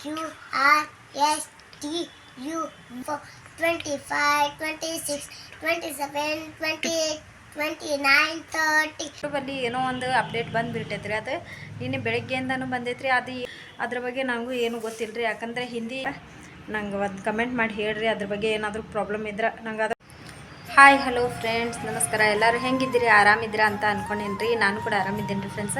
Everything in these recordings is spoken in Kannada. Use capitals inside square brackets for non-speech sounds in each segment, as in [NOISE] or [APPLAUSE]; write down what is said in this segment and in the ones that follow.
Q R S T U for 25, 26, 27, 28, 29, 30. ಯೂಟ್ಯೂಬಲ್ಲಿ ಏನೋ ಒಂದು ಅಪ್ಡೇಟ್ ಬಂದುಬಿಟ್ಟೈತ್ರಿ ಅದು. ನಿನ್ನೆ ಬೆಳಗ್ಗೆಯಿಂದನೂ ಬಂದೈತ್ರಿ. ಅದು ಅದ್ರ ಬಗ್ಗೆ ನನಗೂ ಏನು ಗೊತ್ತಿಲ್ಲ ರೀ ಯಾಕಂದರೆ ಹಿಂದಿ ನಂಗೆ ಒಂದು ಕಮೆಂಟ್ ಮಾಡಿ ಹೇಳ್ರಿ. ಅದ್ರ ಬಗ್ಗೆ ಏನಾದರೂ ಪ್ರಾಬ್ಲಮ್ ಇದ್ರೆ ನಂಗೆ ಅದು ಹಾಯ್ ಹಲೋ ಫ್ರೆಂಡ್ಸ್ ನಮಸ್ಕಾರ. ಎಲ್ಲರೂ ಹೆಂಗಿದ್ದೀರಿ? ಆರಾಮಿದ್ದೀರಾ ಅಂತ ಅನ್ಕೊಂಡೇನಿ ನಾನು ಕೂಡ ಆರಾಮಿದ್ದೀನಿ ರೀ ಫ್ರೆಂಡ್ಸ್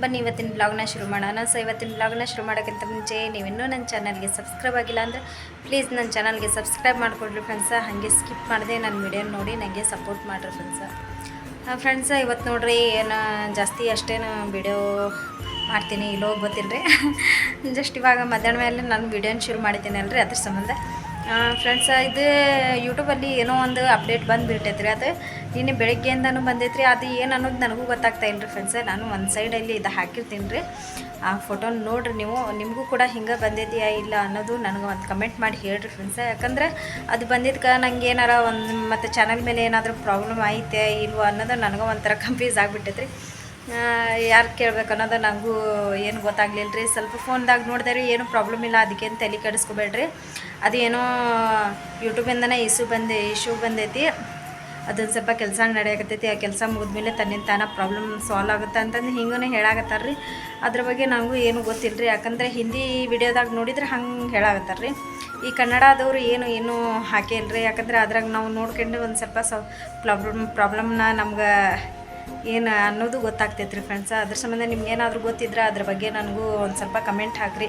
ಬನ್ನಿ, ಇವತ್ತಿನ ಬ್ಲಾಗ್ನ ಶುರು ಮಾಡೋಣ. ಸೊ ಇವತ್ತಿನ ಬ್ಲಾಗ್ನ ಶುರು ಮಾಡೋಕ್ಕಿಂತ ಮುಂಚೆ ನೀವಿನ್ನೂ ನನ್ನ ಚಾನಲ್ಗೆ ಸಬ್ಸ್ಕ್ರೈಬ್ ಆಗಿಲ್ಲ ಅಂದರೆ ಪ್ಲೀಸ್ ನನ್ನ ಚಾನಲ್ಗೆ ಸಬ್ಸ್ಕ್ರೈಬ್ ಮಾಡಿಕೊಡ್ರಿ ಫ್ರೆಂಡ್ಸ ಹಾಗೆ ಸ್ಕಿಪ್ ಮಾಡಿದೆ ನನ್ನ ವಿಡಿಯೋ ನೋಡಿ ನನಗೆ ಸಪೋರ್ಟ್ ಮಾಡಿರಿ ಫ್ರೆಂಡ್ಸ ಫ್ರೆಂಡ್ಸ ಇವತ್ತು ನೋಡ್ರಿ ಏನು ಜಾಸ್ತಿ ಅಷ್ಟೇನು ವಿಡಿಯೋ ಮಾಡ್ತೀನಿ ಇಲ್ಲೋ ಗೊತ್ತಿಲ್ಲ ರೀ [LAUGHS] ಜಸ್ಟ್ ಇವಾಗ ಮಧ್ಯಾಹ್ನ ಮೇಲೆ ನಾನು ವಿಡಿಯೋನ ಶುರು ಮಾಡಿದ್ದೀನಿ ಅಲ್ರಿ ಅದ್ರ ಸಂಬಂಧ ಫ್ರೆಂಡ್ಸ್ ಇದು ಯೂಟ್ಯೂಬಲ್ಲಿ ಏನೋ ಒಂದು ಅಪ್ಡೇಟ್ ಬಂದುಬಿಟ್ಟೈತೆ ರೀ ಅದು ನಿನ್ನೆ ಬೆಳಗ್ಗೆಯಿಂದನು ಬಂದೈತ್ರಿ. ಅದು ಏನು ಅನ್ನೋದು ನನಗೂ ಗೊತ್ತಾಗ್ತಾ ಇಲ್ಲ ರೀ ಫ್ರೆಂಡ್ಸ್ ನಾನು ಒಂದು ಸೈಡಲ್ಲಿ ಇದು ಹಾಕಿರ್ತೀನಿ ರೀ ಆ ಫೋಟೋನ ನೋಡ್ರಿ ನೀವು. ನಿಮಗೂ ಕೂಡ ಹಿಂಗೆ ಬಂದಿದೆಯಾ ಇಲ್ಲ ಅನ್ನೋದು ನನಗೆ ಒಂದು ಕಮೆಂಟ್ ಮಾಡಿ ಹೇಳ್ರಿ ಫ್ರೆಂಡ್ಸ್ ಯಾಕಂದ್ರೆ ಅದು ಬಂದಿದ್ದಕ್ಕೆ ನಂಗೆ ಏನಾರ ಒಂದು ಮತ್ತು ಚಾನಲ್ ಮೇಲೆ ಏನಾದರೂ ಪ್ರಾಬ್ಲಮ್ ಐತೆ ಇಲ್ವೋ ಅನ್ನೋದು ನನಗೂ ಒಂಥರ ಕನ್ಫ್ಯೂಸ್ ಆಗಿಬಿಟ್ಟೈತೆ ರೀ ಯಾರು ಕೇಳ್ಬೇಕು ಅನ್ನೋದು ನನಗೂ ಏನು ಗೊತ್ತಾಗ್ಲಿಲ್ಲ ರೀ ಸ್ವಲ್ಪ ಫೋನ್ದಾಗ ನೋಡಿದೆ ರೀ, ಏನು ಪ್ರಾಬ್ಲಮ್ ಇಲ್ಲ, ಅದಕ್ಕೇನು ತಲೆ ಕೆಡಿಸ್ಕೋಬೇಡ್ರಿ. ಅದೇನೋ ಯೂಟ್ಯೂಬಿಂದನೇ ಇಶ್ಯೂ ಬಂದು, ಇಶ್ಯೂ ಬಂದೈತಿ. ಅದೊಂದು ಸ್ವಲ್ಪ ಕೆಲಸ ನಡೆಯಕತ್ತೈತಿ, ಆ ಕೆಲಸ ಮುಗಿದ್ಮೇಲೆ ತನ್ನಿಂದ ತಾನ ಪ್ರಾಬ್ಲಮ್ ಸಾಲ್ವ್ ಆಗುತ್ತೆ ಅಂತಂದು ಹಿಂಗೂ ಹೇಳಾಕತ್ತಾರ ರೀ ಅದ್ರ ಬಗ್ಗೆ ನನಗೂ ಏನು ಗೊತ್ತಿಲ್ಲ ರೀ ಯಾಕಂದರೆ ಹಿಂದಿ ವಿಡಿಯೋದಾಗ ನೋಡಿದ್ರೆ ಹಂಗೆ ಹೇಳಾಕತ್ತಾರ ರೀ ಈ ಕನ್ನಡದವ್ರು ಏನು ಏನೂ ಹಾಕಿಲ್ಲ ರೀ ಯಾಕಂದ್ರೆ ಅದ್ರಾಗ ನಾವು ನೋಡ್ಕೊಂಡು ಒಂದು ಸ್ವಲ್ಪ ಸ ಪ್ರಾಬ್ಲಮ್ ಪ್ರಾಬ್ಲಮ್ನ ನಮ್ಗೆ ಏನು ಅನ್ನೋದು ಗೊತ್ತಾಗ್ತೈತೆ ರೀ ಫ್ರೆಂಡ್ಸ ಅದ್ರ ಸಂಬಂಧ ನಿಮ್ಗೆ ಏನಾದರೂ ಗೊತ್ತಿದ್ರೆ ಅದ್ರ ಬಗ್ಗೆ ನನಗೂ ಒಂದು ಸ್ವಲ್ಪ ಕಮೆಂಟ್ ಹಾಕ್ರಿ.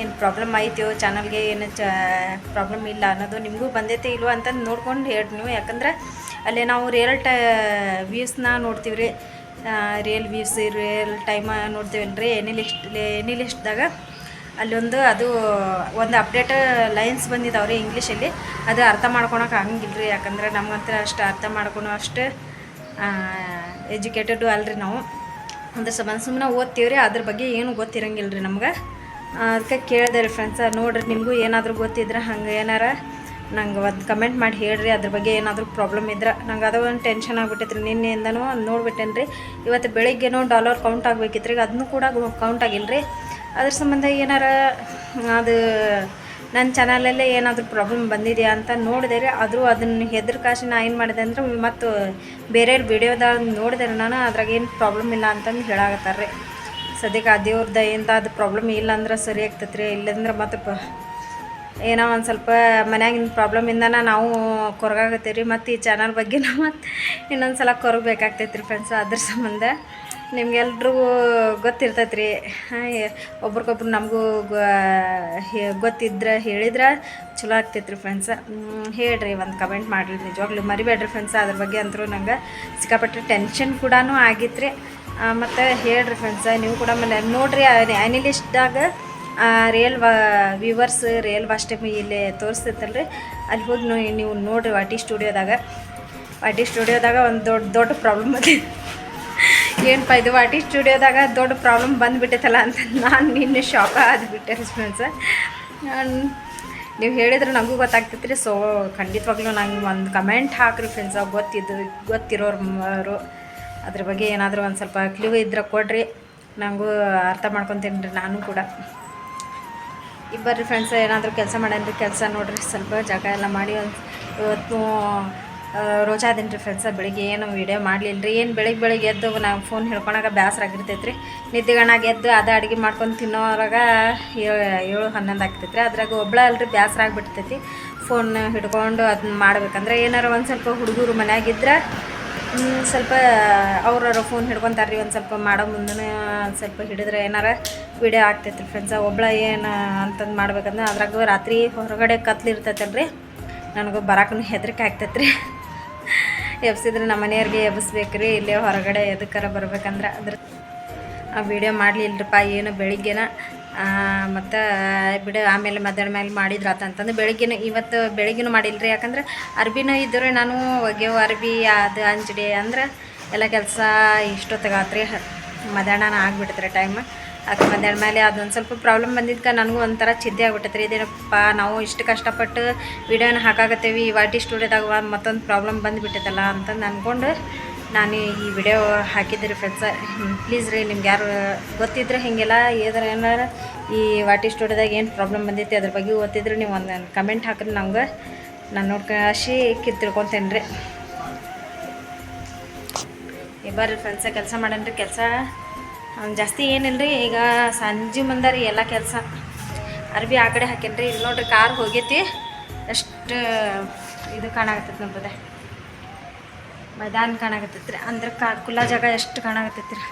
ಏನು ಪ್ರಾಬ್ಲಮ್ ಐತೆಯೋ ಚಾನಲ್ಗೆ ಏನು ಚ ಪ್ರಾಬ್ಲಮ್ ಇಲ್ಲ ಅನ್ನೋದು ನಿಮಗೂ ಬಂದೈತೆ ಇಲ್ವೋ ಅಂತಂದು ನೋಡ್ಕೊಂಡು ಹೇಳಿ ನೀವು. ಯಾಕಂದ್ರೆ ಅಲ್ಲಿ ನಾವು ರಿಯಲ್ ಟ ವ್ಯೂಸ್ನ ನೋಡ್ತೀವಿ ರೀ ರಿಯಲ್ ವ್ಯೂಸ್ ರಿಯಲ್ ಟೈಮ ನೋಡ್ತೀವಲ್ಲ ರೀ ಎನಿ ಲಿಸ್ಟ್ ಎನಿ ಲಿಸ್ಟ್ದಾಗ ಅಲ್ಲೊಂದು ಅದು ಒಂದು ಅಪ್ಡೇಟ್ ಲೈನ್ಸ್ ಬಂದಿದ್ದಾವೆ ರೀ ಇಂಗ್ಲೀಷಲ್ಲಿ ಅದು ಅರ್ಥ ಮಾಡ್ಕೊಳಕ್ಕೆ ಆಗಂಗಿಲ್ಲ ರೀ ಯಾಕಂದ್ರೆ ಹತ್ರ ಅಷ್ಟು ಅರ್ಥ ಮಾಡ್ಕೊಳೋ ಅಷ್ಟು ಎಜುಕೇಟೆಡು ಅಲ್ರಿ ನಾವು. ಅಂದ್ರೆ ಸಂಬಂಧ ಸುಮ್ಮನೆ ಓದ್ತೀವಿ ರೀ ಅದ್ರ ಬಗ್ಗೆ ಏನು ಗೊತ್ತಿರಂಗಿಲ್ಲ ರೀ ನಮ್ಗೆ ಅದಕ್ಕೆ ಕೇಳಿದೆ ರೀ ಫ್ರೆಂಡ್ಸ ನೋಡ್ರಿ ನಿಮಗೂ ಏನಾದರೂ ಗೊತ್ತಿದ್ರೆ ಹಂಗೆ ಏನಾರ ನಂಗೆ ಒಂದು ಕಮೆಂಟ್ ಮಾಡಿ ಹೇಳ್ರಿ, ಅದ್ರ ಬಗ್ಗೆ ಏನಾದರೂ ಪ್ರಾಬ್ಲಮ್ ಇದ್ರೆ. ನಂಗೆ ಅದು ಒಂದು ಟೆನ್ಷನ್ ಆಗ್ಬಿಟ್ಟೈತೆ ರೀ ನಿನ್ನೆಯಿಂದನೂ ನೋಡ್ಬಿಟ್ಟೇನೆ ರೀ ಇವತ್ತು ಬೆಳಿಗ್ಗೆನೂ ಡಾಲರ್ ಕೌಂಟ್ ಆಗಬೇಕಿತ್ತು ರೀ ಅದನ್ನು ಕೂಡ ಕೌಂಟ್ ಆಗಿಲ್ಲ ರೀ ಅದ್ರ ಸಂಬಂಧ ಏನಾರ, ಅದು ನನ್ನ ಚಾನಲಲ್ಲೇ ಏನಾದರೂ ಪ್ರಾಬ್ಲಮ್ ಬಂದಿದೆಯಾ ಅಂತ ನೋಡಿದರೆ ಆದರೂ ಅದನ್ನು ಹೆದ್ರ ಕಾಶಿ ನಾ ಏನು ಮಾಡಿದೆ ಅಂದ್ರೆ ಮತ್ತು ಬೇರೆಯವ್ರ ವಿಡಿಯೋದಾಗ ನೋಡಿದರೆ ನಾನು ಅದ್ರಾಗ ಏನು ಪ್ರಾಬ್ಲಮ್ ಇಲ್ಲ ಅಂತಂದು ಹೇಳಾಗತ್ತಾರೆ ಸದ್ಯಕ್ಕೆ ಆ ದೇವ್ರ ದಯಿಂದ ಅದು ಪ್ರಾಬ್ಲಮ್ ಇಲ್ಲ ಅಂದ್ರೆ ಸರಿ ಆಗ್ತೈತೆ ರೀ ಇಲ್ಲಂದ್ರೆ ಮತ್ತು ಪ ಏನೋ ಒಂದು ಸ್ವಲ್ಪ ಮನ್ಯಾಗಿನ ಪ್ರಾಬ್ಲಮಿಂದನ ನಾವು ಕೊರಗಾಗತ್ತೀವಿ ರೀ ಮತ್ತು ಈ ಚಾನಲ್ ಬಗ್ಗೆ ನಾವು ಮತ್ತು ಇನ್ನೊಂದು ಸಲ ಕೊರಗಬೇಕಾಗ್ತೈತೆ ರೀ ಫ್ರೆಂಡ್ಸ್ ಅದ್ರ ಸಂಬಂಧ. ನಿಮ್ಗೆಲ್ರಿಗೂ ಗೊತ್ತಿರ್ತೈತೆ ರೀ ಒಬ್ರಿಗೊಬ್ರು ನಮಗೂ ಗೊತ್ತಿದ್ರೆ ಹೇಳಿದ್ರೆ ಚಲೋ ಆಗ್ತೈತೆ ರೀ ಫ್ರೆಂಡ್ಸ್ ಹೇಳ್ರಿ, ಒಂದು ಕಮೆಂಟ್ ಮಾಡಿರಿ ನಿಜವಾಗ್ಲೂ ಮರಿಬೇಡ್ರಿ ಫ್ರೆಂಡ್ಸ್ ಅದ್ರ ಬಗ್ಗೆ ಅಂತರೂ ನಂಗೆ ಸಿಕ್ಕಾಪಟ್ಟೆ ಟೆನ್ಷನ್ ಕೂಡ ಆಗಿತ್ತು ರೀ ಮತ್ತು ಹೇಳ್ರಿ ಫ್ರೆಂಡ್ಸ ನೀವು ಕೂಡ ಆಮೇಲೆ ನೋಡಿರಿ ಆ್ಯನಿಲಿಸ್ಟ್ದಾಗ ರಿಯಲ್ ವಾ ವ್ಯೂವರ್ಸ್ ರಿಯಲ್ ವಾಷ್ಟಮಿ ಇಲ್ಲೇ ತೋರಿಸ್ತೈತಲ್ರಿ. ಅಲ್ಲಿ ಹೋಗಿ ನೀವು ನೋಡಿರಿ ವಾಟಿ ಸ್ಟುಡಿಯೋದಾಗ ವಾಟಿ ಸ್ಟುಡಿಯೋದಾಗ ಒಂದು ದೊಡ್ಡ ದೊಡ್ಡ ಪ್ರಾಬ್ಲಮ್ ಅದೇ ಏನಪ್ಪ ಇದು ವಾಟಿ ಸ್ಟುಡಿಯೋದಾಗ ದೊಡ್ಡ ಪ್ರಾಬ್ಲಮ್ ಬಂದುಬಿಟ್ಟೈತಲ್ಲ ಅಂತ ನಾನು ನಿನ್ನೆ ಶಾಕ ಆದ್ಬಿಟ್ಟೆ ಫ್ರೆಂಡ್ಸ ನೀವು ಹೇಳಿದ್ರೆ ನನಗೂ ಗೊತ್ತಾಗ್ತೈತೆ ರೀ ಸೊ ಖಂಡಿತವಾಗ್ಲೂ ನಂಗೆ ಒಂದು ಕಮೆಂಟ್ ಹಾಕ್ರಿ ಫ್ರೆಂಡ್ಸ ಗೊತ್ತಿದ್ದು ಗೊತ್ತಿರೋರು ಅದ್ರ ಬಗ್ಗೆ ಏನಾದರೂ ಒಂದು ಸ್ವಲ್ಪ ಕ್ಲೂ ಇದ್ರೆ ಕೊಡ್ರಿ. ನನಗೂ ಅರ್ಥ ಮಾಡ್ಕೊತೀನಿ ನಾನು ಕೂಡ. ಇಬ್ಬರು ಫ್ರೆಂಡ್ಸ್ ಏನಾದರೂ ಕೆಲಸ ಮಾಡೇನ್ರಿ ಕೆಲಸ ನೋಡ್ರಿ. ಸ್ವಲ್ಪ ಜಾಗ ಎಲ್ಲ ಮಾಡಿ ಒಂದು ಇವತ್ತು ರೋಜಾ ರೀ ಫ್ರೆಂಡ್ಸ ಬೆಳಿಗ್ಗೆ ಏನು ವೀಡಿಯೋ ಮಾಡಲಿಲ್ಲ ರೀ ಏನು ಬೆಳಿಗ್ಗೆ ಬೆಳಿಗ್ಗೆ ಎದ್ದು ನಾವು ಫೋನ್ ಹಿಡ್ಕೊಳಾಗ ಬೇಸರ ಆಗಿರ್ತೈತೆ ರೀ ನಿದ್ದೆಗಣಾಗ ಎದ್ದು ಅದು ಅಡುಗೆ ಮಾಡ್ಕೊಂಡು ತಿನ್ನೋರಾಗ ಏಳು ಹನ್ನೊಂದು ಆಗ್ತೈತೆ ರೀ ಅದ್ರಾಗ ಒಬ್ಳ ಅಲ್ರಿ ಬೇಸರ ಆಗಿಬಿಡ್ತೈತಿ. ಫೋನ್ ಹಿಡ್ಕೊಂಡು ಅದನ್ನ ಮಾಡ್ಬೇಕಂದ್ರೆ ಏನಾರು ಒಂದು ಸ್ವಲ್ಪ ಹುಡುಗರು ಮನೆಯಾಗಿದ್ರೆ ಸ್ವಲ್ಪ ಅವ್ರವ್ರ ಫೋನ್ ಹಿಡ್ಕೊತಾರೆ ರೀ ಒಂದು ಸ್ವಲ್ಪ ಮಾಡೋ ಮುಂದೆ ಸ್ವಲ್ಪ ಹಿಡಿದ್ರೆ ಏನಾರ ವಿಡಿಯೋ ಆಗ್ತೈತೆ ರೀ ಫ್ರೆಂಡ್ಸ ಒಬ್ಳ ಏನು ಅಂತಂದು ಮಾಡ್ಬೇಕಂದ್ರೆ ಅದ್ರಾಗ ರಾತ್ರಿ ಹೊರಗಡೆ ಕತ್ಲಿರ್ತೈತಲ್ರಿ ನನಗೂ ಬರಾಕೂ ಹೆದರಿಕೆ ಆಗ್ತೈತೆ ರೀ ಎಬ್ಸಿದ್ರೆ ನಮ್ಮ ಮನೆಯವ್ರಿಗೆ ಎಬ್ಸ್ಬೇಕು ರೀ ಇಲ್ಲೇ ಹೊರಗಡೆ ಎದಕ್ಕಾರ ಬರ್ಬೇಕಂದ್ರೆ ಅದ್ರ ಆ ವಿಡಿಯೋ ಏನು ಬೆಳಿಗ್ಗೆನ. ಮತ್ತು ಬಿಡು, ಆಮೇಲೆ ಮಧ್ಯಾಹ್ನ ಮೇಲೆ ಮಾಡಿದ್ರ ಅಂತಂದು ಬೆಳಿಗ್ಗೆನ, ಇವತ್ತು ಬೆಳಿಗ್ಗೆನೂ ಮಾಡಿಲ್ಲ ರೀ ಯಾಕಂದ್ರೆ ಅರ್ಬಿನೂ ಇದ್ದರೆ ನಾನು ಒಗೆವು ಅರ್ಬಿ, ಅದು, ಅಂಜಡಿ ಅಂದ್ರೆ ಎಲ್ಲ ಕೆಲಸ ಇಷ್ಟೊತ್ತಾಗತ್ರಿ. ಮಧ್ಯಾಹ್ನ ಆಗಿಬಿಡ್ತಾರೆ ಟೈಮ್ ಅದಕ್ಕೆ ಮಧ್ಯಾಹ್ನ ಮೇಲೆ ಅದೊಂದು ಸ್ವಲ್ಪ ಪ್ರಾಬ್ಲಮ್ ಬಂದಿದ್ಕೆ ನನಗೂ ಒಂಥರ ಚಿದ್ದೆ ಆಗ್ಬಿಟ್ಟೈತೆ ರೀ ಇದೇನಪ್ಪ, ನಾವು ಇಷ್ಟು ಕಷ್ಟಪಟ್ಟು ವಿಡಿಯೋನ ಹಾಕಾಗತ್ತೇವಿ ವಾಟಿ ಸ್ಟುಡಿಯೋದಾಗ ಮತ್ತೊಂದು ಪ್ರಾಬ್ಲಮ್ ಬಂದುಬಿಟ್ಟೈತಲ್ಲ ಅಂತಂದು ಅಂದ್ಕೊಂಡು ನಾನು ಈ ವಿಡಿಯೋ ಹಾಕಿದ್ದೆ ರೀ ಫ್ರೆಂಡ್ಸ ಪ್ಲೀಸ್ ರೀ ನಿಮ್ಗೆ ಯಾರು ಗೊತ್ತಿದ್ರೆ ಹೀಗೆಲ್ಲ ಏದ್ರ ಏನಾರ ಈ ವಾಟಿ ಸ್ಟುಡಿಯೋದಾಗ ಏನು ಪ್ರಾಬ್ಲಮ್ ಬಂದೈತಿ ಅದ್ರ ಬಗ್ಗೆ ಗೊತ್ತಿದ್ರೆ ನೀವು ಒಂದು ಕಮೆಂಟ್ ಹಾಕಿದ್ರೆ ನಮ್ಗೆ. ನಾನು ನೋಡ್ಕಾಶಿ ಕಿತ್ತು ತಿಳ್ಕೊತೇನೆ ರೀ. ಬರ್ರಿ ಫ್ರೆಂಡ್ಸ ಕೆಲಸ ಮಾಡೇನ್ರಿ ಕೆಲಸ ಜಾಸ್ತಿ ಏನಿಲ್ಲ ರೀ ಈಗ ಸಂಜೆ ಮುಂದೆ ರೀ ಎಲ್ಲ ಕೆಲಸ. ಅರ್ಬಿ ಆ ಕಡೆ ಹಾಕೇನ್ರಿ, ಇಲ್ಲಿ ನೋಡ್ರಿ ಕಾರ್ ಹೋಗೈತಿ. ಎಷ್ಟು, ಇದು ಕಾಣಾಕತ್ತೈತಿ ನೋಡ್ಬೋದೆ ಮೈದಾನ ಕಾಣಾಕತ್ತೈತಿ ರೀ ಅಂದ್ರೆ ಕಾ ಕುಲ್ಲ ಜಾಗ ಎಷ್ಟು ಕಾಣಾಕತ್ತೈತಿ ರೀ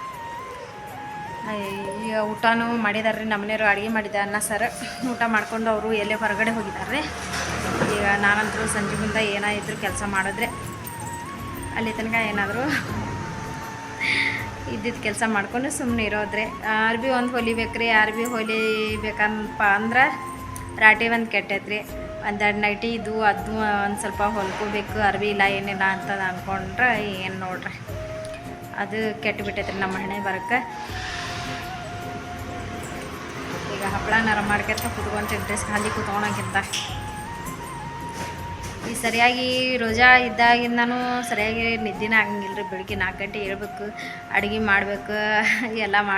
ಈಗ ಊಟನೂ ಮಾಡಿದಾರೆ ರೀ ನಮ್ಮನೆಯವರು ಅಡುಗೆ ಮಾಡಿದ ಅನ್ನ, ಸರ್. ಊಟ ಮಾಡ್ಕೊಂಡು ಅವರು ಎಲ್ಲೇ ಹೊರಗಡೆ ಹೋಗಿದ್ದಾರೆ ರೀ ಈಗ ನಾನಂತರೂ ಸಂಜೆ ಮುಂದೆ ಏನಾಯಿದ್ರು ಕೆಲಸ ಮಾಡಿದ್ರೆ, ಅಲ್ಲಿ ತನಕ ಏನಾದರೂ ಇದ್ದಿದ್ದು ಕೆಲಸ ಮಾಡ್ಕೊಂಡು ಸುಮ್ಮನೆ ಇರೋದ್ರೆ. ಅರ್ಬಿ ಒಂದು ಹೊಲಿಬೇಕು ರೀ ಅರ್ಬಿ ಹೊಲಿಬೇಕಂತ ಅಂದ್ರೆ ರಾಟಿ ಒಂದು ಕೆಟ್ಟೈತ್ರಿ. ಒಂದೆರಡು ನೈಟಿ ಇದು, ಅದು, ಒಂದು ಸ್ವಲ್ಪ ಹೊಲ್ಕೋಬೇಕು ಅರ್ಬಿ ಇಲ್ಲ, ಏನಿಲ್ಲ ಅಂತ ಅಂದ್ಕೊಂಡ್ರೆ ಏನು ನೋಡ್ರಿ. ಅದು ಕೆಟ್ಟು ಬಿಟ್ಟೈತ್ರಿ ನಮ್ಮ ಹಣೆ ಬರಕ್ಕೆ ಈಗ ಹಪ್ಪಳ ನರ ಮಾಡ್ಕೊಂತ ಕುತ್ಕೊಂತಿದ್ರಿ ಖಾಲಿ ಕುತ್ಕೊಳಕ್ಕಿಂತ ಸರಿಯಾಗಿ ರೋಜಾ ಇದ್ದಾಗಿಂದನು ಸರಿಯಾಗಿ ನಿದ್ದೆನೇ ಆಗಂಗಿಲ್ಲ ರೀ ಬೆಳಿಗ್ಗೆ ನಾಲ್ಕು ಗಂಟೆ ಹೇಳ್ಬೇಕು ಅಡುಗೆ ಮಾಡಬೇಕು, ಎಲ್ಲ ಮಾ,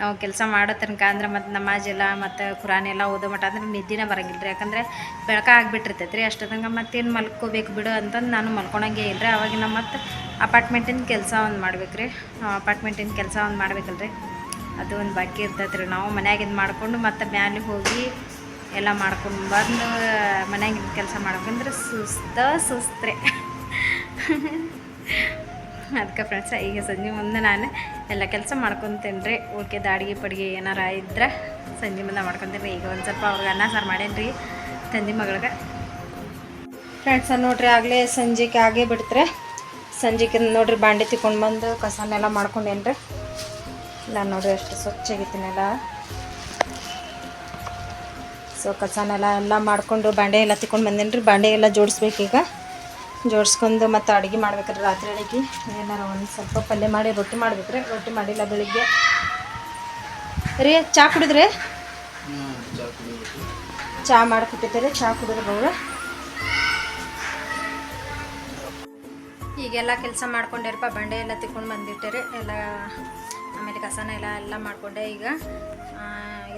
ನಾವು ಕೆಲಸ ಮಾಡೋ ತನಕ ಅಂದ್ರೆ ಮತ್ತು ನಮಾಜ್ ಎಲ್ಲ ಮತ್ತು ಕುರಾನ್ ಎಲ್ಲ ಓದೋ ಮಟ್ಟ ಅಂದ್ರೆ ನಿದ್ದೆನೇ ಬರಂಗಿಲ್ಲ ರೀ ಯಾಕಂದರೆ ಬೆಳಕ ಆಗಿಬಿಟ್ಟಿರ್ತೈತೆ ರೀ ಅಷ್ಟು ತನಕ ಮತ್ತೇನು ಮಲ್ಕೋಬೇಕು ಬಿಡು ಅಂತಂದು ನಾನು ಮಲ್ಕೊಳಂಗೆ ಇಲ್ಲ ರೀ ಅವಾಗಿನ ಮತ್ತು ಅಪಾರ್ಟ್ಮೆಂಟಿನ ಕೆಲಸ ಒಂದು ಮಾಡ್ಬೇಕು ರೀ ಅಪಾರ್ಟ್ಮೆಂಟಿನ ಕೆಲಸ ಒಂದು ಮಾಡ್ಬೇಕಲ್ರಿ. ಅದು ಒಂದು ಬಾಕಿ ಇರ್ತೈತೆ ರೀ ನಾವು ಮನ್ಯಾಗಿಂದು ಮಾಡಿಕೊಂಡು ಮತ್ತೆ ಮ್ಯಾಲೆ ಹೋಗಿ ಎಲ್ಲ ಮಾಡ್ಕೊಂಡು ಬಂದು ಮನ್ಯಾಗಿನ ಕೆಲಸ ಮಾಡ್ಬೇಕಂದ್ರೆ ಸುಸ್ತ ಸುಸ್ತ್ರೆ. ಅದಕ್ಕೆ ಫ್ರೆಂಡ್ಸ್ ಈಗ ಸಂಜೆ ಮುಂದೆ ನಾನು ಎಲ್ಲ ಕೆಲಸ ಮಾಡ್ಕೊತೇನೆ ಓಕೆ ದಾಡಿಗೆ ಪಡಿಗೆ ಏನಾರ ಇದ್ರೆ ಸಂಜೆ ಮುಂದೆ ಮಾಡ್ಕೊತೇನೆ ಈಗ ಒಂದು ಸ್ವಲ್ಪ ಅವ್ರಿಗೆ ಅನ್ನ ಸಾರು ಮಾಡೇನಿ ತಂದೆ ಮಗಳಿಗೆ. ಫ್ರೆಂಡ್ಸ್ ನೋಡ್ರಿ, ಆಗಲೇ ಸಂಜೆಗೆ ಆಗೇ ಬಿಡ್ತಾರೆ. ಸಂಜೆಗೆ ನೋಡ್ರಿ ಬಾಂಡೆ ತಿಕೊಂಡು ಬಂದು ಕಸನೆಲ್ಲ ಮಾಡ್ಕೊಂಡೇನ್ರಿ. ನಾನು ಅಷ್ಟು ಸ್ವಚ್ಛ ಸ್ವಚ್ಛಾಗಿತ್ತೀನೆಲ್ಲ ಸೊ ಕಸನೆಲ್ಲ ಎಲ್ಲ ಮಾಡಿಕೊಂಡು ಬಾಂಡೆ ಎಲ್ಲ ತಿಕ್ಕೊಂಡು ಬಂದೇನಿ ರೀ? ಬಾಂಡೆ ಎಲ್ಲ ಜೋಡಿಸ್ಬೇಕೀಗ ಜೋಡಿಸ್ಕೊಂಡು ಮತ್ತು ಅಡುಗೆ ಮಾಡ್ಬೇಕ್ರಿ ರಾತ್ರಿ ಅಡುಗೆ. ಏನಾರ ಒಂದು ಸ್ವಲ್ಪ ಪಲ್ಯ ಮಾಡಿ ರೊಟ್ಟಿ ಮಾಡ್ಬೇಕ್ರಿ. ರೊಟ್ಟಿ ಮಾಡಿಲ್ಲ ಬೆಳಿಗ್ಗೆ. ರೀ, ಚಾ ಕುಡಿದ್ರಿ? ಚಾ ಮಾಡಿಕೊಟ್ಟಿದ್ದೀರಿ, ಚಾ ಕುಡಿದ್ರೆ ಬೌಳ ಈಗೆಲ್ಲ ಕೆಲಸ ಮಾಡ್ಕೊಂಡಿರಪ್ಪ, ಬಂಡೆ ಎಲ್ಲ ತಿಕ್ಕೊಂಡು ಬಂದಿಟ್ಟಿರಿ. ಎಲ್ಲ ಆಮೇಲೆ ಕಸನ ಎಲ್ಲ ಎಲ್ಲ ಮಾಡಿಕೊಂಡೆ ಈಗ.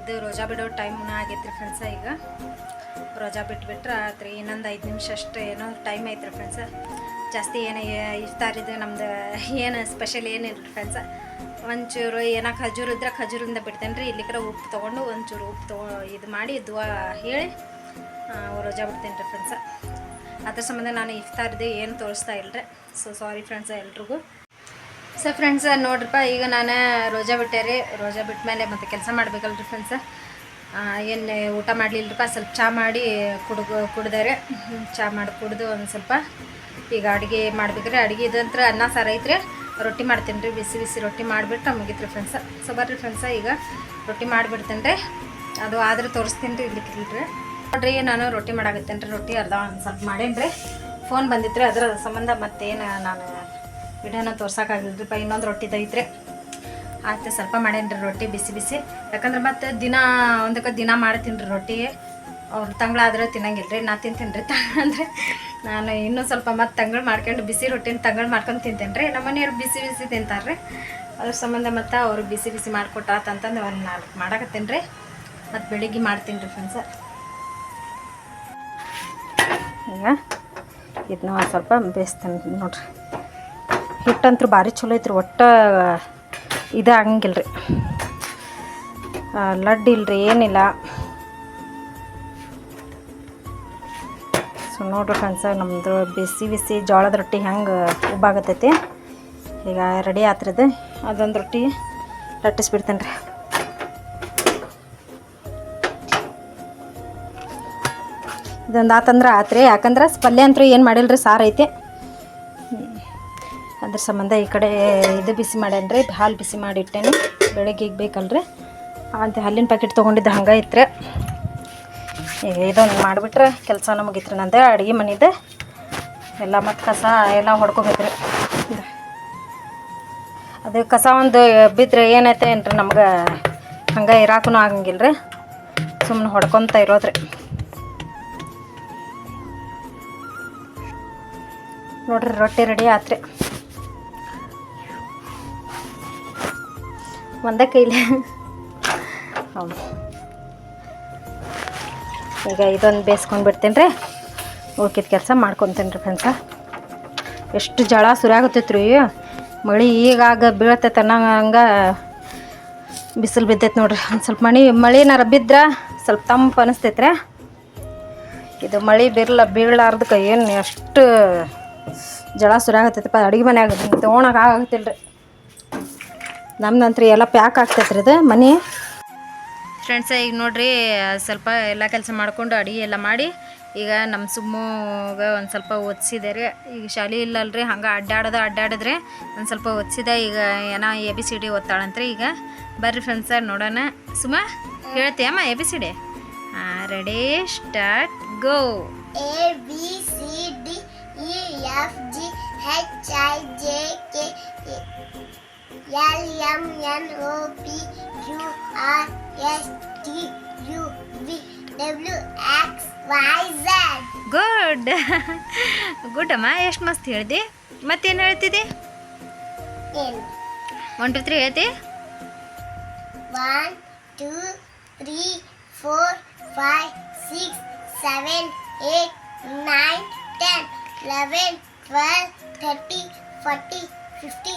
ಇದು ರೋಜಾ ಬಿಡೋ ಟೈಮ್ನ ಆಗೈತ್ರಿ ಫ್ರೆಂಡ್ಸ ಈಗ. ರೋಜಾ ಬಿಟ್ಬಿಟ್ರೆ ಆತ್ರಿ, ಇನ್ನೊಂದು ಐದು ನಿಮಿಷ ಅಷ್ಟು ಏನೋ ಟೈಮ್ ಐತ್ರಿ ಫ್ರೆಂಡ್ಸ ಜಾಸ್ತಿ ಏನು ಇರ್ತಾರಿದ್ರೆ ನಮ್ದು ಏನು ಸ್ಪೆಷಲ್ ಏನಿಲ್ಲ ಫ್ರೆಂಡ್ಸ ಒಂಚೂರು ಏನೋ ಖಜೂರು ಇದ್ರೆ ಖಜೂರಿಂದ ಬಿಡ್ತೇನೆ ರೀ ಇಲ್ಲಿಕ್ರ ಉಪ್ಪು ತೊಗೊಂಡು ಒಂಚೂರು ಉಪ್ಪು ತೊಗೊ, ಇದು ಮಾಡಿ ದುವಾ ಹೇಳಿ ರೋಜಾ ಬಿಡ್ತೇನೆ ರೀ ಫ್ರೆಂಡ್ಸ ಅದ್ರ ಸಂಬಂಧ ನಾನು ಇಫ್ತಾರ್ದು ಏನು ತೋರಿಸ್ತಾ ಇಲ್ಲರಿ ಸೊ ಸಾರಿ ಫ್ರೆಂಡ್ಸ ಎಲ್ರಿಗೂ. ಸೊ ಫ್ರೆಂಡ್ಸ ನೋಡ್ರಪ್ಪ, ಈಗ ನಾನು ರೋಜಾ ಬಿಟ್ಟೆ ರೀ. ರೋಜಾ ಬಿಟ್ಟ ಮೇಲೆ ಮತ್ತೆ ಕೆಲಸ ಮಾಡಬೇಕಲ್ರಿ ಫ್ರೆಂಡ್ಸ ಏನು ಊಟ ಮಾಡಲಿಲ್ಲರಪ್ಪ ಸ್ವಲ್ಪ ಚಹಾ ಮಾಡಿ ಕುಡ್ದು ಕುಡ್ದಾರೆ ಚಹಾ ಮಾಡಿ ಕುಡ್ದು ಒಂದು ಸ್ವಲ್ಪ ಈಗ ಅಡುಗೆ ಮಾಡ್ಬೇಕ್ರಿ. ಅಡುಗೆ ಇದಂತ್ರ ಅನ್ನ, ಸಾರು ಐತ್ರಿ. ರೊಟ್ಟಿ ಮಾಡ್ತೀನಿ ರೀ, ಬಿಸಿ ಬಿಸಿ ರೊಟ್ಟಿ ಮಾಡಿಬಿಟ್ಟು ಮುಗಿತ್ರಿ ಫ್ರೆಂಡ್ಸ ಸೊ ಬರ್ರಿ ಫ್ರೆಂಡ್ಸ ಈಗ ರೊಟ್ಟಿ ಮಾಡಿಬಿಡ್ತೇನೆ ರೀ. ಅದು ಆದ್ರೆ ತೋರಿಸ್ತೀನಿ ರೀ ಇರ್ಲಿಕ್ಕಿಲ್ರಿ ನೋಡ್ರಿ, ನಾನು ರೊಟ್ಟಿ ಮಾಡಾಕತ್ತೇನೆ ರೀ ರೊಟ್ಟಿ ಅರ್ಧ ಒಂದು ಸ್ವಲ್ಪ ಮಾಡೇನಿ ರೀ ಫೋನ್ ಬಂದಿತ್ತು ರೀ ಅದರ ಸಂಬಂಧ ಮತ್ತೇನು ನಾನು ವಿಡಿಯೋನ ತೋರ್ಸೋಕ್ಕಾಗಿಲ್ರಿಪ್ಪ ಇನ್ನೊಂದು ರೊಟ್ಟಿ ಐತ್ರಿ ಆಯ್ತು, ಸ್ವಲ್ಪ ಮಾಡೇನ್ರಿ ರೊಟ್ಟಿ, ಬಿಸಿ ಬಿಸಿ. ಯಾಕಂದ್ರೆ ಮತ್ತೆ ದಿನ, ಒಂದಕ್ಕೆ ದಿನ ಮಾಡ್ತೀನಿ ರೀ ರೊಟ್ಟಿ. ಅವ್ರು ತಂಗಳಾದ್ರೆ ತಿನ್ನಂಗಿಲ್ಲ ರೀ ನಾ ತಿಂತೀನಿ ರೀ ಅಂದರೆ ನಾನು ಇನ್ನೂ ಸ್ವಲ್ಪ ಮತ್ತೆ ತಂಗಳು ಮಾಡ್ಕೊಂಡು, ಬಿಸಿ ರೊಟ್ಟಿನ ತಂಗಳು ಮಾಡ್ಕೊಂಡು ತಿಂತೇನೆ ರೀ. ನಮ್ಮ ಮನೆಯವ್ರು ಬಿಸಿ ಬಿಸಿ ತಿಂತಾರೆ ರೀ. ಅದ್ರ ಸಂಬಂಧ ಮತ್ತು ಅವ್ರು ಬಿಸಿ ಬಿಸಿ ಮಾಡಿಕೊಟ್ಟಾತಂತಂದು ಒಂದು ನಾಲ್ಕು ಮಾಡಾಕತ್ತೇನೆ ರೀ. ಮತ್ತು ಬೆಳಿಗ್ಗೆ ಮಾಡ್ತೀನಿ ರೀ ಫ್ರೆಂಡ್ಸ ಈಗ ಇದನ್ನ ಒಂದು ಸ್ವಲ್ಪ ಬೇಯಿಸ್ತೇನೆ ನೋಡ್ರಿ. ಹಿಟ್ಟಂತೂ ಭಾರಿ ಚಲೋ ಐತ್ರಿ, ಒಟ್ಟು ಇದು ಆಗಂಗಿಲ್ಲ ರೀ ಲಡ್ಡು ಇಲ್ರಿ, ಏನಿಲ್ಲ. ಸೊ, ನೋಡ್ರಿ ಫ್ರೆಂಡ್ಸ ನಮ್ಮದು ಬಿಸಿ ಬಿಸಿ ಜೋಳದ ರೊಟ್ಟಿ ಹೆಂಗೆ ಉಬ್ಬಾಗತೈತಿ ಈಗ ರೆಡಿ ಆತ್ರದ. ಅದೊಂದು ರೊಟ್ಟಿ ಲಟ್ಟಿಸ್ಬಿಡ್ತೇನೆ ರೀ ಇದೊಂದು ಆತಂದ್ರೆ ಆತ್ರಿ, ಯಾಕಂದ್ರೆ ಪಲ್ಯ ಅಂತೂ ಏನು ಮಾಡಿಲ್ರಿ, ಸಾರು ಐತೆ. ಅದ್ರ ಸಂಬಂಧ ಈ ಕಡೆ ಇದು ಬಿಸಿ ಮಾಡೇನ್ರಿ, ಹಾಲು ಬಿಸಿ ಮಾಡಿಟ್ಟೇನೆ, ಬೆಳಗ್ಗೆ ಬೇಕಲ್ರಿ. ಅದು ಹಾಲಿನ ಪ್ಯಾಕೆಟ್ ತೊಗೊಂಡಿದ್ದು ಹಂಗೆ ಈಗ ಇದೊಂದು ಮಾಡಿಬಿಟ್ರೆ ಕೆಲಸ ಮುಗೀತ್ರಿ ನಂದು, ಅಡುಗೆ ಮನೆದು. ಎಲ್ಲ ಮತ್ತು ಕಸ ಎಲ್ಲ ಹೊಡ್ಕೋಬೇಕ್ರಿ. ಅದು ಕಸ ಒಂದು ಬಿದ್ದರೆ ಏನೈತೆ ಏನ್ರಿ ನಮ್ಗೆ ಹಂಗೆ ಇರಾಕೂ ಆಗಂಗಿಲ್ಲ ರೀ ಸುಮ್ಮನೆ ಹೊಡ್ಕೊತ ಇರೋದ್ರಿ. ನೋಡ್ರಿ ರೊಟ್ಟಿ ರೆಡಿ ಆತ್ರಿ. ಒಂದೇ ಕೈಲಿ. ಹೌದು. ಈಗ ಇದೊಂದು ಬೇಯಿಸ್ಕೊಂಡು ಬಿಡ್ತೀನಿ ರೀ ಉಳ್ಕಿದ ಕೆಲಸ ಮಾಡ್ಕೊತೀನಿ ರೀ ಫ್ರೆಂಡ್ಸ. ಎಷ್ಟು ಜಳ ಸುರಿಯಾಗತ್ತೈತೆ ರೀ ಮಳೆ ಈಗಾಗ ಬೀಳತೈತೆ ಹಂಗೆ ಬಿಸಿಲು ಬಿದ್ದೈತೆ ನೋಡ್ರಿ. ಒಂದು ಸ್ವಲ್ಪ ಮಳೆ ಮಳೆನಾರ ಬಿದ್ರೆ ಸ್ವಲ್ಪ ತಂಪು ಅನಿಸ್ತೈತೆ ರೀ ಇದು ಮಳೆ ಬಿರ್ಲ ಬೀಳಾರ್ದಕ್ಕೆ ಏನು ಎಷ್ಟು ಜಳ ಸುರಿಯಾಗತ್ತೈತಪ್ಪ ಅಡುಗೆ ಆಗುತ್ತೆ ತೊಗೊಳಕ್ಕೆ ಆಗತ್ತಿಲ್ಲ ರೀ ನಮ್ದಂತ್ರಿ ಎಲ್ಲ ಪ್ಯಾಕ್ ಆಗ್ತೈತೆ ರೀ ಇದು ಮನೆ. ಫ್ರೆಂಡ್ಸ ಈಗ ನೋಡ್ರಿ ಸ್ವಲ್ಪ ಎಲ್ಲ ಕೆಲಸ ಮಾಡ್ಕೊಂಡು ಅಡುಗೆ ಎಲ್ಲ ಮಾಡಿ ಈಗ ನಮ್ಮ ಸುಮ್ಮಗ ಒಂದು ಸ್ವಲ್ಪ ಒದಿಸಿದೆ ರೀ. ಈಗ ಶಾಲೆ ಇಲ್ಲಲ್ರಿ ಹಂಗೆ ಅಡ್ಡಾಡೋದು ಅಡ್ಡಾಡಿದ್ರೆ ಒಂದು ಸ್ವಲ್ಪ ಒದಿಸಿದೆ ಈಗ ಏನೋ ಎ ಬಿ ಸಿ ಡಿ ಓದ್ತಾಳಂತ್ರಿ ಈಗ. ಬರ್ರಿ ಫ್ರೆಂಡ್ಸ ನೋಡೋಣ. ಸುಮ ಹೇಳ್ತೀಯಮ್ಮ ಎ ಬಿ ಸಿ ಡಿ ಹಾಂ ready start go A B C D. L M N O P U R S T U V W X Y Z good good ಅಮ್ಮ ಎಷ್ಟು ಮಸ್ತ್ ಹೇಳ್ದೆ? ಮತ್ತೇನು ಹೇಳ್ತಿದ್ದೆ ಏನು ಒನ್ ಟು ತ್ರೀ ಹೇಳ್ತಿ? One two three four five six seven eight nine ten eleven twelve thirty forty fifty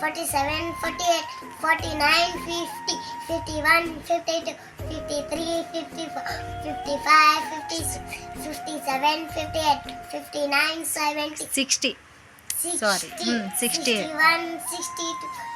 47, 48, 49, 50, 51, 52, 53, 54, 55, 56, 57, 58, 59, 70, 60. 60 Sorry, hmm, 61, 62.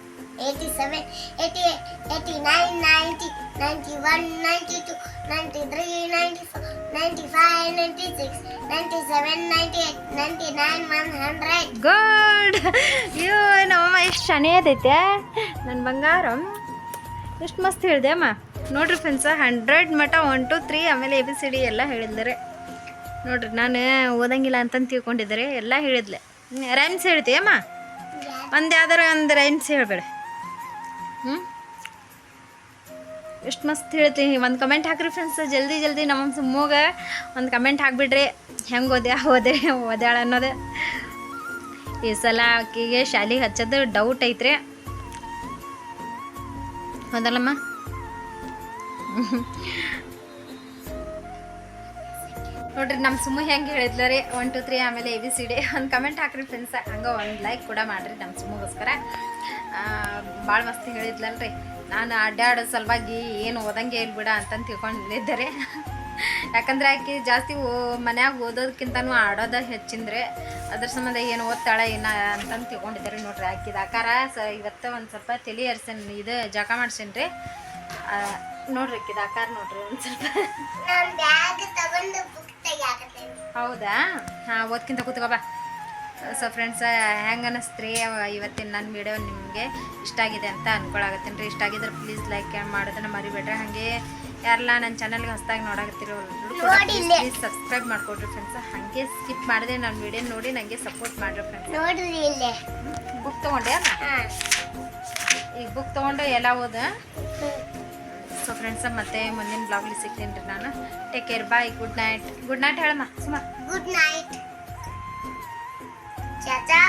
87, 88, 89, 90, 91, 92, 93, 94, 95, 96, 97, 98, 99, 100. Good ಅಯ್ಯೋ ನಮ್ಮಮ್ಮ ಎಷ್ಟು ಶನಿ ಅದೈತೆ ನನ್ನ ಬಂಗಾರ. ಎಷ್ಟು ಮಸ್ತ್ ಹೇಳಿದೆ ಅಮ್ಮ. ನೋಡ್ರಿ ಫ್ರೆಂಡ್ಸ ಹಂಡ್ರೆಡ್ ಮಟ ಒನ್ ಟು ತ್ರೀ ಆಮೇಲೆ ಎ ಬಿ ಸಿ ಡಿ ಎಲ್ಲ ಹೇಳಿದ್ದಾರೆ ನೋಡ್ರಿ ನಾನು ಓದಂಗಿಲ್ಲ ಅಂತಂದು ತಿಳ್ಕೊಂಡಿದ್ದಾರೆ ಎಲ್ಲ ಹೇಳಿದ್ಲೆ. ರೈಮ್ಸ್ ಹೇಳ್ತೀಯಮ್ಮ ಒಂದು ಯಾವ್ದಾರ ಒಂದು ರೈಮ್ಸ್ ಹೇಳ್ಬೇಡ. ಹ್ಞೂ ಎಷ್ಟು ಮಸ್ತ್ ಹೇಳ್ತೀನಿ ಒಂದು ಕಮೆಂಟ್ ಹಾಕ್ರಿ ಫ್ರೆಂಡ್ಸ್ ಜಲ್ದಿ ಜಲ್ದಿ ನಮ್ಮ ಸುಮ್ಮಗ ಒಂದು ಕಮೆಂಟ್ ಹಾಕ್ಬಿಡ್ರಿ ಹೆಂಗೆ ಓದ್ಯಾ? ಓದೆ, ಓದ್ಯಾಳ ಅನ್ನೋದು. ಈ ಸಲ ಆಕೆಗೆ ಶಾಲೆಗೆ ಹಚ್ಚೋದು ಡೌಟ್ ಐತ್ರಿ. ಹೌದಲ್ಲಮ್ಮ? ನೋಡ್ರಿ ನಮ್ಮ ಸುಮ್ಮ ಹೆಂಗೆ ಹೇಳಿದ್ಲ ರೀ? ಒನ್ ಟು ತ್ರೀ ಆಮೇಲೆ ಎ ಬಿ ಸಿ ಡಿ ಒಂದು ಕಮೆಂಟ್ ಹಾಕ್ರಿ ಫ್ರೆಂಡ್ಸ್ ಹಂಗೆ ಒಂದು ಲೈಕ್ ಕೂಡ ಮಾಡಿರಿ ನಮ್ಮ ಸುಮ್ಮಗೋಸ್ಕರ ಭಾಳ ಮಸ್ತ್ ಹೇಳಿದ್ಲಲ್ರಿ. ನಾನು ಅಡ್ಡಾಡೋ ಸಲುವಾಗಿ ಏನು ಓದಂಗೆ ಇಲ್ಲ ಬಿಡ ಅಂತಂದು ತಿಳ್ಕೊಂಡಿದ್ದಾರೆ. ಯಾಕಂದ್ರೆ ಆಕೆ ಜಾಸ್ತಿ ಓ ಮನ್ಯಾಗ ಓದೋದಕ್ಕಿಂತನೂ ಆಡೋದ ಹೆಚ್ಚಿಂದ್ರೆ ಅದ್ರ ಸಂಬಂಧ ಏನು ಓದ್ತಾಳೆ ಏನ ಅಂತಂದು ತಿಳ್ಕೊಂಡಿದ್ದಾರೆ ನೋಡ್ರಿ ಆಕಿದ. ಆಕಾರ ಸ ಇವತ್ತು ಒಂದು ಸ್ವಲ್ಪ ತಲೆ ಹರ್ಸನ್ ಇದು ಜಕ ಮಾಡ್ಸೇನ್ರಿ. ರೀ ನೋಡ್ರಿ ಆಕಿದ ಆಕಾರ ನೋಡ್ರಿ ಒಂದು ಸ್ವಲ್ಪ. ಹೌದಾ? ಹಾಂ ಓದ್ಕಿಂತ ಕೂತ್ಕೋ ಬಾ. ಸೊ ಫ್ರೆಂಡ್ಸ್ ಹೆಂಗೆ ಅನ್ನಿಸ್ತ್ರಿ ಇವತ್ತಿನ ನನ್ನ ವಿಡಿಯೋ ನಿಮಗೆ ಇಷ್ಟ ಆಗಿದೆ ಅಂತ ಅನ್ಕೊಳಕತ್ತೀನಿ ರೀ. ಇಷ್ಟ ಆಗಿದ್ರೆ ಪ್ಲೀಸ್ ಲೈಕ್ ಮಾಡೋದನ್ನ ಮರಿಬೇಡ್ರಿ. ಹಾಗೆ ಯಾರೆಲ್ಲ ನನ್ನ ಚಾನಲ್ಗೆ ಹೊಸ್ದಾಗಿ ನೋಡಕತ್ತೀರೋ ನೋಡಿ ಇಲ್ಲೇ. ಪ್ಲೀಸ್ ಸಬ್ಸ್ಕ್ರೈಬ್ ಮಾಡ್ಕೊಡ್ರಿ ಫ್ರೆಂಡ್ಸ್ ಹಾಗೆ ಸ್ಕಿಪ್ ಮಾಡಿದೆ ನನ್ನ ವಿಡಿಯೋ ನೋಡಿ ನನಗೆ ಸಪೋರ್ಟ್ ಮಾಡಿರಿ ಫ್ರೆಂಡ್ಸ್ ಬುಕ್ ತೊಗೊಂಡೆ ಈಗ ಬುಕ್ ತೊಗೊಂಡು ಎಲ್ಲ ಹೋದ ಸೊ ಫ್ರೆಂಡ್ಸ ಮತ್ತೆ ಮುಂದಿನ ಬ್ಲಾಗ್ಲಿ ಸಿಗ್ತೀನಿ ರೀ ನಾನು. Take care bye good night good night ಹೇಳಮ್ಮ ಸುಮ್ಮ ಗುಡ್ ನೈಟ್ 小张。